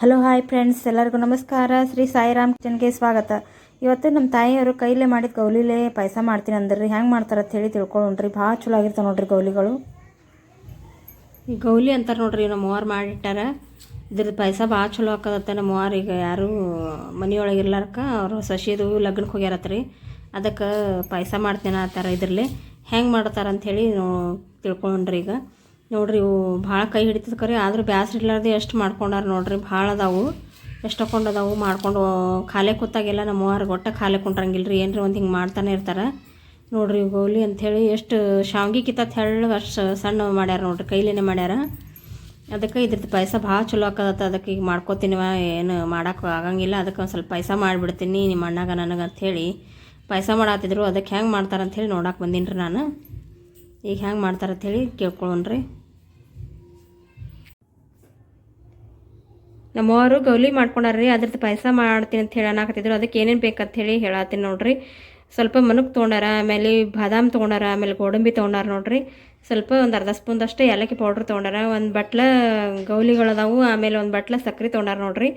Hello hi friends ಎಲ್ಲರಿಗೂ ನಮಸ್ಕಾರ. ಶ್ರೀ ಸಾಯಿರಾಮ್ ಕಿಚನ್ಗೆ ಸ್ವಾಗತ. ಇವತ್ತು ನಮ್ಮ ತಾಯಿಯವರು ಕೈಲೇ ಮಾಡಿದ ಗೌಲಿಲೇ ಪಾಯಸ ಮಾಡ್ತೀನಿ ಅಂದ್ರಿ. ಹೆಂಗೆ ಮಾಡ್ತಾರೆ ಹೇಳಿ ತಿಳ್ಕೊಳ್ಳೋಣ್ರಿ. ಭಾಳ ಚಲೋ ಆಗಿರ್ತಾವೆ ನೋಡ್ರಿ ಗೌಲಿಗಳು. ಈ ಗೌಲಿ ಅಂತಾರೆ ನೋಡ್ರಿ ನಮ್ಮ ಅವ್ವಾರು ಮಾಡಿಟ್ಟಾರ. ಇದ್ರದ್ದು ಪಾಯಸ ಭಾಳ ಚಲೋ ಆಕದತ್ತ ನಮ್ಮ ಅವ್ವಾರು ಈಗ ಯಾರು ಮನೆಯೊಳಗೆ ಇರ್ಲಾರ್ಕ ಅವರು ಸಸಿದು ಲಗ್ನಕ್ಕೆ ಹೋಗ್ಯಾರತ್ರಿ. ಅದಕ್ಕೆ ಪಾಯಸ ಮಾಡ್ತೀನಿ ಆ ಥರ ಇದ್ರಲ್ಲಿ ಹೆಂಗೆ ಮಾಡ್ತಾರಂಥೇಳಿ ತಿಳ್ಕೊಂಡ್ರಿ ಈಗ. ನೋಡ್ರಿ ಇವು ಭಾಳ ಕೈ ಹಿಡಿತದ ಕರೆ, ಆದರೂ ಬ್ಯಾಸ್ರ ಇರ್ಲಾರ್ದೆ ಎಷ್ಟು ಮಾಡ್ಕೊಂಡಾರ ನೋಡಿರಿ, ಭಾಳ ಅದಾವು. ಎಷ್ಟು ಹಾಕೊಂಡು ಅದಾವು ಮಾಡ್ಕೊಂಡು ಖಾಲಿ ಕೂತಾಗೆಲ್ಲ ನಮ್ಮ ಅವ್ರಿಗೆ ಒಟ್ಟು ಖಾಲಿ ಕುಂಡ್ರಂಗಿಲ್ಲ ರೀ ಏನ್ರಿ ಒಂದು ಹಿಂಗೆ ಮಾಡ್ತಾನೆ ಇರ್ತಾರೆ. ನೋಡ್ರಿ ಗೋಲಿ ಅಂಥೇಳಿ ಎಷ್ಟು ಶಾವ್ಗಿ ಕಿತ್ತ ತೆಳ್ಳಗೆ ಅಷ್ಟು ಸಣ್ಣ ಮಾಡ್ಯಾರ ನೋಡಿರಿ, ಕೈಲೇನೆ ಮಾಡ್ಯಾರ. ಅದಕ್ಕೆ ಇದ್ರದ್ದು ಪಾಯಸ ಭಾಳ ಚಲೋ ಆಕದತ್ತ, ಅದಕ್ಕೆ ಈಗ ಮಾಡ್ಕೋತೀನಿವ, ಏನು ಮಾಡೋಕೆ ಆಗಂಗಿಲ್ಲ, ಅದಕ್ಕೆ ಒಂದು ಸ್ವಲ್ಪ ಪಾಯಸ ಮಾಡಿಬಿಡ್ತೀನಿ, ನಿಮ್ಮ ಅಣ್ಣಾಗ ನನಗೆ ಅಂಥೇಳಿ. ಪಾಯಸ ಮಾಡತ್ತಿದ್ರು ಅದಕ್ಕೆ ಹೆಂಗೆ ಮಾಡ್ತಾರೆ ಅಂಥೇಳಿ ನೋಡಕ್ಕೆ ಬಂದೀನಿ ರೀ ನಾನು. ಈಗ ಹೆಂಗೆ ಮಾಡ್ತಾರೆ ಅಂಥೇಳಿ ಕೇಳ್ಕೊಳ್ಳೋಣ್ರಿ. ನಮ್ಮವರು ಗೌಲಿ ಮಾಡ್ಕೊಂಡಾರ್ರಿ ಅದ್ರದ್ದು ಪಾಯಸ ಮಾಡ್ತೀನಿ ಅಂತ ಹೇಳಿ ಅನ್ನಕತ್ತಿದ್ರು, ಅದಕ್ಕೆ ಏನೇನು ಬೇಕಂತ ಹೇಳಿ ಹೇಳತ್ತೀನಿ ನೋಡ್ರಿ. ಸ್ವಲ್ಪ ಮನುಕ್ ತೊಗೊಂಡಾರ, ಆಮೇಲೆ ಬಾದಾಮ್ ತೊಗೊಂಡಾರ, ಆಮೇಲೆ ಗೋಡಂಬಿ ತೊಗೊಂಡಾರ ನೋಡ್ರಿ. ಸ್ವಲ್ಪ ಒಂದು ಅರ್ಧ ಸ್ಪೂನ್ದಷ್ಟು ಏಲಕ್ಕಿ ಪೌಡ್ರ್ ತೊಗೊಂಡಾರ, ಒಂದು ಬಟ್ಲ ಗೌಲಿಗಳದಾವು ಆಮೇಲೆ ಒಂದು ಬಟ್ಲ ಸಕ್ಕರೆ ತೊಗೊಂಡಾರ ನೋಡ್ರಿ.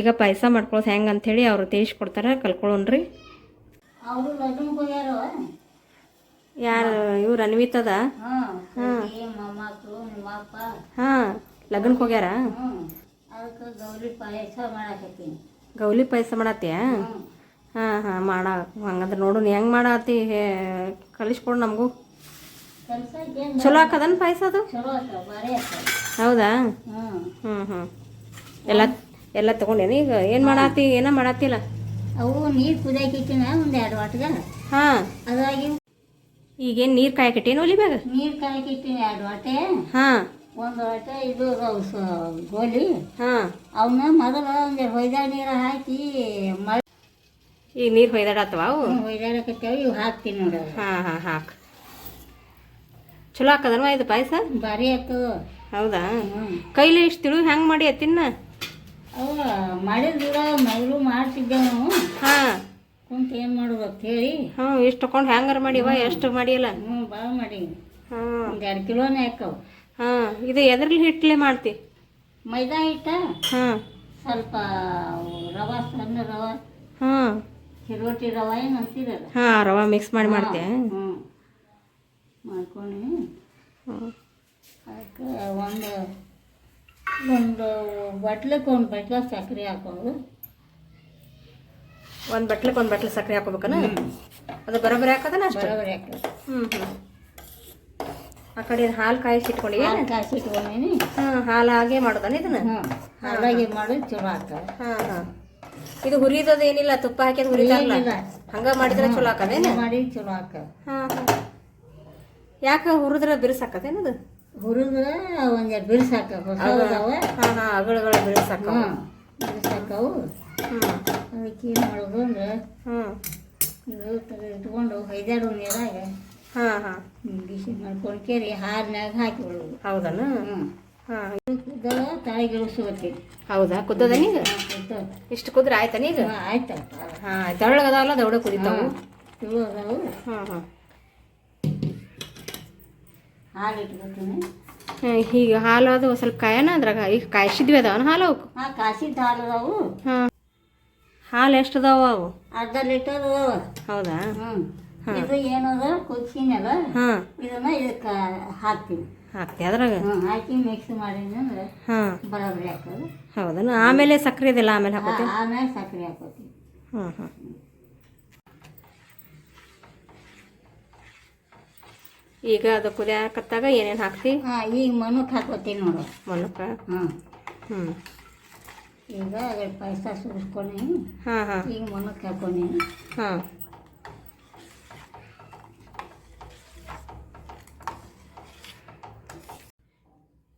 ಈಗ ಪಾಯಸ ಮಾಡ್ಕೊಳ್ಳೋದು ಹೆಂಗೆ ಅಂಥೇಳಿ ಅವ್ರು ಕೊಡ್ತಾರೆ ಕಲ್ಕೊಳ್ಳೋಣ್ರಿ ಅವರು ಯಾರು ಇವ್ರು ಅನ್ವಿತದ? ಹಾಂ. ಲಗ್ನಕ್ಕೆ ಹೋಗ್ಯಾರ? ಗೌಲಿ ಪಾಯಸ ಮಾಡತ್ತೀಯ? ಹಾ ಹಾ ಮಾಡ. ಹಂಗಂದ್ರೆ ನೋಡು ನೀ ಹೆಂಗೆ ಮಾಡತ್ತಿ ಕಳಿಸ್ಕೊಡು ನಮಗೂ. ಚಲೋ ಹಾಕದನ್ ಪಾಯಸ ಅದು? ಹೌದಾ? ಹ್ಞೂ ಹ್ಞೂ ಎಲ್ಲ ಎಲ್ಲ ತಗೊಂಡೇನಿ? ಈಗ ಏನು ಮಾಡತ್ತಿ ಏನೋ ಮಾಡತ್ತಿಲ್ಲ ಅವು ನೀರು ಕುದಿಯಾಕಿಟ್ಟಿನ ಒಂದು ಎರಡು ವಾಟ್ಗ. ಹಾಂ. ಅದ್ರಾಗಿ ಈಗೇನು ನೀರು ಕಾಯಕಟ್ಟೇನು ಒಲಿಬೇಗ ನೀರ್ ಕಾಯಕಿಟ್ಟಿನಿ ಎರಡು ವಾಟೆ ಹಾಂ. ಒಂದು ವಾಟೆ ಇದು ಸ- ಗೋಲಿ. ಹಾಂ. ಅವನ್ನ ಮೊದಲು ಒಂದು ಹೊಯ್ದ ನೀರು ಹಾಕಿ ಮಳೆ ಈಗ ನೀರು ಹೊಯ್ದಾಡತ್ತವ ಅವು? ಹೊಯ್ದಾಡಕತ್ತೇವೆ ಇವು ಹಾಕ್ತೀನಿ ನೋಡ ಹಾಂ ಹಾಂ ಹಾಕ್. ಚಲೋ ಹಾಕದನ್ವ ಇದು ಪಾಯಸ? ಭಾರಿ ಆಯ್ತು ಹೌದಾ? ಕೈಲಿ ಇಷ್ಟು ತಿಳು ಹೆಂಗ್ ಮಾಡಿ ತಿನ್ನ ಅವ ಮಾಡಿದ್ರ ಮೊದಲು ಮಾಡ್ತಿದ್ದೆ ನಾವು. ಹಾಂ. ಕುಂತ ಏನು ಮಾಡೋದು ಅಂತ ಹೇಳಿ? ಹಾಂ ಇಷ್ಟು ತಗೊಂಡು ಹ್ಯಾಂಗಾರ ಮಾಡಿವ? ಎಷ್ಟು ಮಾಡಿಯಲ್ಲ? ಹ್ಞೂ ಭಾಳ ಮಾಡಿ. ಹಾಂ. ಒಂದು ಎರಡು ಕಿಲೋನೇ ಹಾಕವು. ಹಾಂ ಇದು ಎದ್ರಲ್ಲಿ ಹಿಟ್ಟಲೆ ಮಾಡ್ತಿ? ಮೈದಾ ಹಿಟ್ಟ? ಹಾಂ. ಸ್ವಲ್ಪ ರವೆ ಸಣ್ಣ ರವೆ. ಹಾಂ. ಚಿರೋಟಿ ರವೆ ಏನು ಅಂತೀರಲ್ಲ? ಹಾಂ ರವೆ ಮಿಕ್ಸ್ ಮಾಡಿ ಮಾಡ್ತೆ. ಹ್ಞೂ. ಮಾಡ್ಕೊಂಡು ಅದಕ್ಕೆ ಒಂದು ಒಂದು ಬಟ್ಲಕ್ಕೆ ಒಂದು ಬಟ್ಲ ಸಕ್ಕರೆ ಹಾಕೋದು. ಒಂದು ಬಟ್ಲಕ್ಕೆ ಒಂದು ಬಟ್ಲು ಸಕ್ಕರೆ ಹಾಕೋಬೇಕನ? ಅದು ಬರೋಬ್ಬರಿ ಹಾಕೋದನ ಅಷ್ಟು? ಬರೋಬರಿ ಹಾಕೋದು. ಹ್ಞೂ ಹ್ಞೂ ಆ ಕಡೆ ಹಾಲು ಕಾಯಿಸಿ ಇಟ್ಕೊಂಡಿ ಹಾಲು ಕಾಯಿಸಿ ಇಟ್ಕೊಂಡೀನಿ ಹಾಂ ಹಾಲು ಹಾಗೆ ಮಾಡೋದನ ಇದನ್ನ? ಹ್ಞೂ ಹಾಲಾಗಿ ಮಾಡಿ ಚಲೋ ಆಗ್ತದೆ. ಹಾಂ ಹಾಂ. ಇದು ಹುರಿದದ ಏನಿಲ್ಲ ತುಪ್ಪ ಹಾಕಿದ್ ಹುರಿದಲ್ಲ. ಹಂಗ ಮಾಡಿದ್ರೆ ಚಲೋ ಹಾಕದೇನು ಮಾಡಿ ಚಲೋ ಹಾಕ ಹಾಂ ಹಾಂ. ಯಾಕೆ ಹುರಿದ್ರೆ ಅದು ಹುರಿದ್ರೆ ಒಂದೆರಡು ಬಿರ್ಸ್ ಹಾಕ ಹೊಸದಾವ ಹಾಂ ಹಾಂ ಅಗಳಗಳ ಬಿರುಸಾಕ ಹ್ಞೂ ಬಿರ್ಸ್ ಹಾಕವು ಹ್ಞೂ ಅದಕ್ಕೆ ಏನು ಮಾಡೋದು ಅಂದ್ರೆ ಇಟ್ಕೊಂಡು ಐದಾರು ನೀರಾಗ ಹಾಂ ಹಾಂ. ಬಿಸಿ ಮಾಡ್ಕೊಂಡು ಕೇರಿ ಹಾರಿನಾಗ ಹಾಕಿ ಬಿಡೋದು. ಹೌದನ? ಹಾಂ. ತಳಗಿಳಿಸ್ಕೋತೀನಿ ಹೌದಾ? ಕುದ್ದದ. ನೀಗ ಇಷ್ಟು ಕುದ್ರೆ ಆಯ್ತಾ ನೀಗ ಆಯ್ತು ಹಾಂ ತೆಳ್ಳಗೆ ಅದಾವಲ್ಲ ದೌಡ ಕುದಿತಾವು ಅದಾವು ಹಾಂ ಹಾಂ. ಹಾಲು ಇಟ್ಕೊತೀನಿ ಈಗ ಹಾಲು ಅದು ಸ್ವಲ್ಪ ಕಾಯನ ಅದ್ರಾಗ ಈಗ ಕಾಯಿಸಿದ್ವಿ ಅದಾವನ ಹಾಲು ಹಾಂ ಕಾಸಿದ ಹಾಲು ಅದಾವು. ಹಾಂ. ಹಾಲು ಎಷ್ಟು ಅದಾವ ಅವು? ಅರ್ಧ ಲೀಟರ್ ಹೌದಾ? ಹ್ಞೂ ಇದು ಏನದ? ಕುದಿಸಿನಲ್ಲ ಹಾಂ. ಇದನ್ನ ಇದಕ್ಕೆ ಹಾಕ್ತೀನಿ. ಹಾಕ್ತಿ ಅದ್ರಾಗ? ಹ್ಞೂ ಹಾಕಿ ಮಿಕ್ಸ್ ಹಾಂ. ಬರೋಬ್ಬರಿ ಹಾಕೋದು ಹೌದನ? ಆಮೇಲೆ ಸಕ್ಕರೆ ಇದೆಲ್ಲ ಆಮೇಲೆ ಹಾಕೋತಿ? ಆಮೇಲೆ ಸಕ್ಕರೆ ಹಾಕೋತಿ. ಹಾಂ ಹಾಂ. ಈಗ ಅದು ಕುದಿಯಾಕತ್ತಾಗ ಏನೇನು ಹಾಕ್ತಿ? ಹಾಂ ಈಗ ಮನುಕ್ ಹಾಕೋತೀನಿ ನೋಡು. ಮೊಲಕ ಹಾಂ ಹ್ಞೂ ಈಗ ಪಾಯಸ ಸುರಿಸ್ಕೊಂಡು ಹಾಂ ಹಾಂ. ಈಗ ಮನುಕ್ ಹಾಕೊಂಡಿ ಹಾಂ.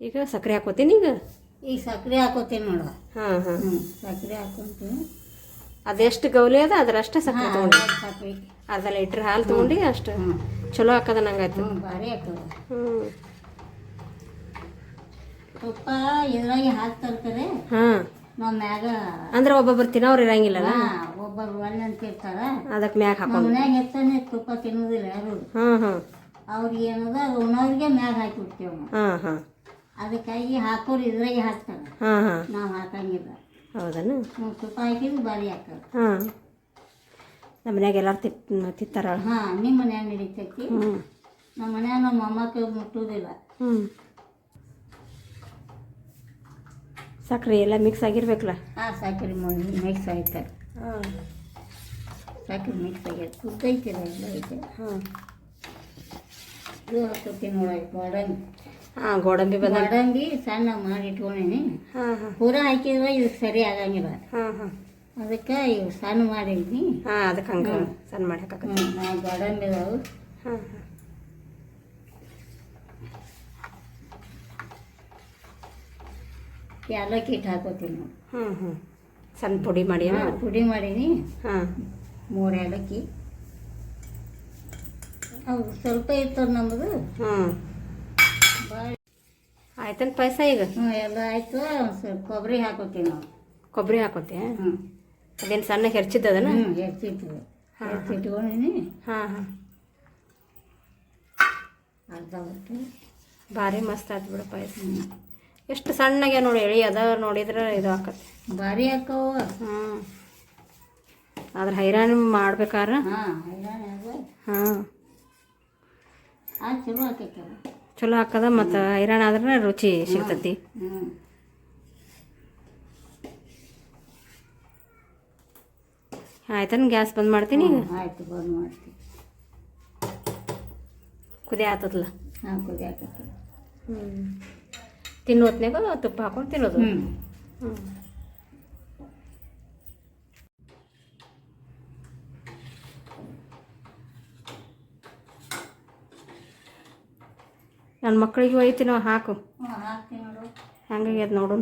ಈಗ ಸಕ್ಕರೆ ಹಾಕೋತೀನಿ ಈಗ ಈಗ ಸಕ್ಕರೆ ಹಾಕೋತೀನಿ ನೋಡ. ಹಾಂ ಹಾಂ. ಸಕ್ಕರೆ ಹಾಕೊಂತೀನಿ. ಅದೆಷ್ಟು ಗೌಲಿ ಅದ? ಅದರಷ್ಟೇ ಸಕ್ಕರೆ ತೊಗೊಂಡು? ಸಕ್ಕರೆ ಅರ್ಧ ಲೀಟ್ರ್ ಹಾಲು ತೊಗೊಂಡು ಅಷ್ಟು ಚಲೋ ಹಾಕದ ನಂಗೆ ಆಯ್ತು. ಭಾರಿ ಹಾಕೋದು ಹ್ಞೂ ತುಪ್ಪ ಇದ್ರಾಗೆ ತರ್ತಾರೆ. ಹಾಂ. ನಾವು ಮ್ಯಾಗ ಅಂದ್ರೆ ಒಬ್ಬೊಬ್ರು ತಿನ್ನೋರು ಇರಂಗಿಲ್ಲಲ್ಲ? ಹಾಂ ಒಬ್ಬರು ಒಳ್ಳೆ ಅಂತಿರ್ತಾರ ಅದಕ್ಕೆ ಮ್ಯಾಗ ನಮ್ಮ ಹಾಕೊಂಡು ಮನ್ಯಾಗ ಹೆಚ್ಚಾನೆ ತುಪ್ಪ ತಿನ್ನೋದಿಲ್ಲ ಯಾರು. ಹಾಂ ಹಾಂ. ಅವ್ರಿಗೆ ಏನದ ಉಣ್ಣೋರಿಗೆ ಮ್ಯಾಗ ಹಾಕಿಬಿಡ್ತೇವೆ ನಾವು. ಹಾಂ ಹಾಂ. ಅದಕ್ಕಾಗಿ ಹಾಕೋರು ಇದ್ರಾಗೆ ಹಾಕ್ತಾರೆ. ಹಾಂ ಹಾಂ. ನಾವು ಹಾಕಂಗಿಲ್ಲ. ಹೌದನು? ಹ್ಞೂ ತುಪ್ಪ ಹಾಕಿದ್ರೆ ಬಾರಿ ಹಾಕೋದು ಹಾಂ. ನಮ್ಮ ಮನ್ಯಾಗ ಎಲ್ಲರೂ ತಿತ್ ತಿತ್ತಾರ ಹಾಂ ನಿಮ್ಮ ಮನ್ಯಾಗ ನಡೀತೈತಿ. ಹ್ಞೂ ನಮ್ಮ ಮನ್ಯಾಗ ನಮ್ಮ ಅಮ್ಮಕ್ಕ ಮುಟ್ಟುವುದಿಲ್ಲ ಹ್ಞೂ ಸಕ್ರೆ ಎಲ್ಲ ಮಿಕ್ಸ್ ಆಗಿರ್ಬೇಕಲ್ಲ? ಹಾಂ ಸಕ್ಕರೆ ಮಿಕ್ಸ್ ಆಯ್ತು. ಹಾಂ. ಸಕ್ಕರೆ ಮಿಕ್ಸ್ ಆಗ್ಯದ ಕುದ್ದೈತಿಲ್ಲ ಎಲ್ಲ ಐತೆ. ಹಾಂ. ಇದು ಹಾಕೋತೀನಿ ನೋಡಿ ಗೋಡಂಬಿ. ಹಾಂ ಗೋಡಂಬಿ ಬದ ಗೋಡಂಬಿ ಸಣ್ಣ ಮಾಡಿ ಇಟ್ಕೊಂಡೀನಿ. ಹಾಂ ಹಾಂ. ಪೂರ ಹಾಕಿದ್ರೆ ಇದು ಸರಿ ಆಗಂಗಿಲ್ಲ. ಹಾಂ ಹಾಂ. ಅದಕ್ಕೆ ಇವು ಸಣ್ಣ ಮಾಡಿದ್ನಿ ಹಾಂ ಅದಕ್ಕೆ ಹಂಗೆ ಸಣ್ಣ ಮಾಡಿ ಹಾಕಿ ಗೋಡಂಬಿ ಅದಾವು ಹಾಂ ಹಾಂ. ಏಲಕ್ಕಿ ಹಿಟ್ಟು ಹಾಕೋತೀನಿ ನೋಡಿ. ಹ್ಞೂ ಹ್ಞೂ ಸಣ್ಣ ಪುಡಿ ಮಾಡಿ ಹಾಂ ಪುಡಿ ಮಾಡೀನಿ. ಹಾಂ. ಮೂರು ಏಲಕ್ಕಿ. ಅವು ಸ್ವಲ್ಪ ಇತ್ತು ನಮ್ಮದು ಹ್ಞೂ ಭಾಳ ಆಯ್ತಂತ ಪಾಯಸ ಈಗ? ಹ್ಞೂ ಎಲ್ಲ ಆಯಿತು. ಸ್ವಲ್ಪ ಕೊಬ್ಬರಿ ಹಾಕೋತೀವಿ ನಾವು ಕೊಬ್ಬರಿ ಹಾಕೋತೆ ಹ್ಞೂ ಅದೇನು ಸಣ್ಣ ಹೆರ್ಚಿದ್ದದನ ಹ್ಞೂ ಹೆಚ್ಚಿಟ್ಟಿವಿ ಹೆಚ್ಚಿಟ್ಕೊಂಡಿನಿ ಹಾಂ ಹಾಂ. ಅರ್ಧ ಹೊತ್ತು. ಭಾರಿ ಮಸ್ತ್ ಆಯ್ತು ಬಿಡು ಪಾಯಸ. ಎಷ್ಟು ಸಣ್ಣಗೆ ನೋಡಿ ಎಳಿ ಅದ ನೋಡಿದ್ರೆ ಇದು ಆಕತ್ತೆ. ಭಾರಿ ಹಾಕವ ಹ್ಞೂ ಆದ್ರೆ ಹೈರಾಣ ಮಾಡ್ಬೇಕಾರ? ಹಾಂ ಚಲೋ ಹಾಕದ ಮತ್ತು ಹೈರಾಣ ಆದ್ರೆ ರುಚಿ ಸಿಗ್ತತಿ. ಆಯ್ತನ ಆಯ್ತನ್ ಗ್ಯಾಸ್ ಬಂದ್ ಮಾಡ್ತೀನಿ? ಈಗ ಆಯ್ತು ಬಂದ್ ಮಾಡ್ತೀನಿ. ಕುದಿ ಆತದಲ್ಲ ಹಾಂ ಕುದಿ ಆತದ ಹ್ಞೂ ತಿನ್ನೋ ತುಪ್ಪ ಹಾಕೊಂಡು ತಿನ್ನೋದು ಹ್ಞೂ ನನ್ನ ಮಕ್ಕಳಿಗೆ ಒಯ್ತೀನೋ ಹಾಕು ಹೆಂಗಾಗ್ಯದ ನೋಡು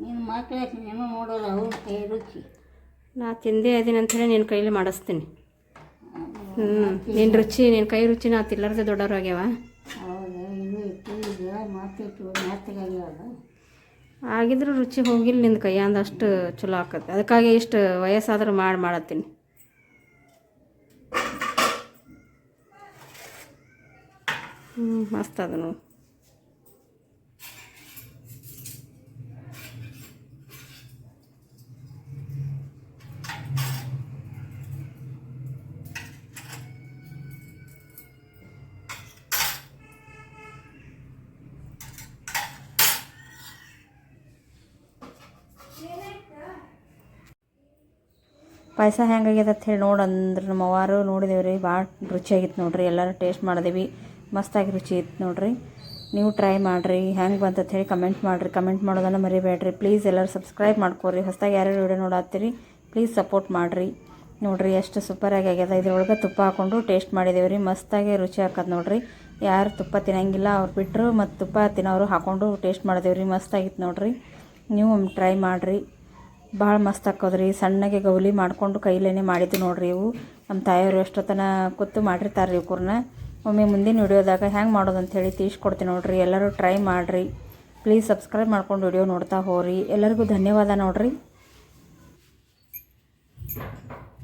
ನೀನು ಮಕ್ಕಳು ಸಿನಿಮಾ ನೋಡೋಲ್ಲ ಅವ್ರ ಕೈ ರುಚಿ. ನಾ ತಿಂದೇ ಇದೀನಿ ಹೇಳಿ ನಿನ್ನ ಕೈಲಿ ಮಾಡಿಸ್ತೀನಿ. ಹ್ಞೂ ನಿನ್ನ ರುಚಿ ನಿನ್ನ ಕೈ ರುಚಿ ನಾ ತಿಲ್ಲರ್ದೆ ದೊಡ್ಡವ್ರು ಆಗ್ಯಾವ. ಹೌದಾ ಇದು ಇಟ್ಟು ಈಗ ಮಾತಿಟ್ಟು ಆಗಿದ್ರೂ ರುಚಿ ಹೋಗಿಲ್ಲ ನಿನ್ನ ಕೈ ಅಷ್ಟು ಚಲೋ ಆಕತ್ತೆ ಅದಕ್ಕಾಗಿ ಇಷ್ಟು ವಯಸ್ಸಾದ್ರೂ ಮಾಡಿ ಮಾಡತ್ತೀನಿ. ಹ್ಞೂ ಮಸ್ತ್ ಅದ ಪಾಯಸ ಹೆಂಗಾಗ್ಯದ ಅಂತ ಹೇಳಿ ನೋಡಿ ಅಂದ್ರೆ ನಮ್ಮ ಅವ್ವಾರು ನೋಡಿದೇವೆ ರೀ ಭಾಳ ರುಚಿಯಾಗಿತ್ತು ನೋಡಿರಿ. ಎಲ್ಲರೂ ಟೇಸ್ಟ್ ಮಾಡಿದೀವಿ. ಮಸ್ತಾಗಿ ರುಚಿ ಇತ್ತು ನೋಡಿರಿ. ನೀವು ಟ್ರೈ ಮಾಡಿರಿ. ಹೆಂಗೆ ಬಂತ ಹೇಳಿ ಕಮೆಂಟ್ ಮಾಡಿರಿ. ಕಮೆಂಟ್ ಮಾಡೋದನ್ನು ಮರಿಬೇಡ್ರಿ. ಪ್ಲೀಸ್ ಎಲ್ಲರೂ ಸಬ್ಸ್ಕ್ರೈಬ್ ಮಾಡ್ಕೊರಿ. ಹೊಸ್ದಾಗಿ ಯಾರ್ಯಾರು ವಿಡಿಯೋ ನೋಡತ್ತೀರಿ ಪ್ಲೀಸ್ ಸಪೋರ್ಟ್ ಮಾಡಿರಿ. ನೋಡಿರಿ, ಎಷ್ಟು ಸೂಪರಾಗಿ ಆಗ್ಯದ. ಇದ್ರೊಳಗೆ ತುಪ್ಪ ಹಾಕ್ಕೊಂಡು ಟೇಸ್ಟ್ ಮಾಡಿದೇವೆ ರೀ ಮಸ್ತಾಗಿ ರುಚಿ ಹಾಕದ್ ನೋಡಿರಿ. ಯಾರು ತುಪ್ಪ ತಿನ್ನಂಗಿಲ್ಲ, ಅವ್ರು ಬಿಟ್ಟರು ಮತ್ತು ತುಪ್ಪ ತಿನ್ನೋರು ಹಾಕ್ಕೊಂಡು ಟೇಸ್ಟ್ ಮಾಡಿದೇವೆ ರೀ ಮಸ್ತಾಗಿತ್ತು ನೋಡಿರಿ. ನೀವು ಟ್ರೈ ಮಾಡಿರಿ. ಭಾಳ ಮಸ್ತ್ ಹಾಕೋದ್ರಿ ಸಣ್ಣಗೆ ಗೌಲಿ ಮಾಡಿಕೊಂಡು ಕೈಲೇನೆ ಮಾಡಿದ್ದು ನೋಡ್ರಿ ಇವು. ನಮ್ಮ ತಾಯಿಯವರು ಎಷ್ಟೊತ್ತನ ಕೂತು ಮಾಡಿರ್ತಾರೆ ರೀ ಇವ್ಕೂರ್ನ. ಒಮ್ಮೆ ಮುಂದಿನ ವಿಡಿಯೋದಾಗ ಹೆಂಗೆ ಮಾಡೋದು ಅಂಥೇಳಿ ತೀಸ್ಕೊಡ್ತೀನಿ ನೋಡ್ರಿ. ಎಲ್ಲರೂ ಟ್ರೈ ಮಾಡಿರಿ. ಪ್ಲೀಸ್ ಸಬ್ಸ್ಕ್ರೈಬ್ ಮಾಡ್ಕೊಂಡು ವಿಡಿಯೋ ನೋಡ್ತಾ ಹೋಗ್ರಿ. ಎಲ್ಲರಿಗೂ ಧನ್ಯವಾದ ನೋಡ್ರಿ.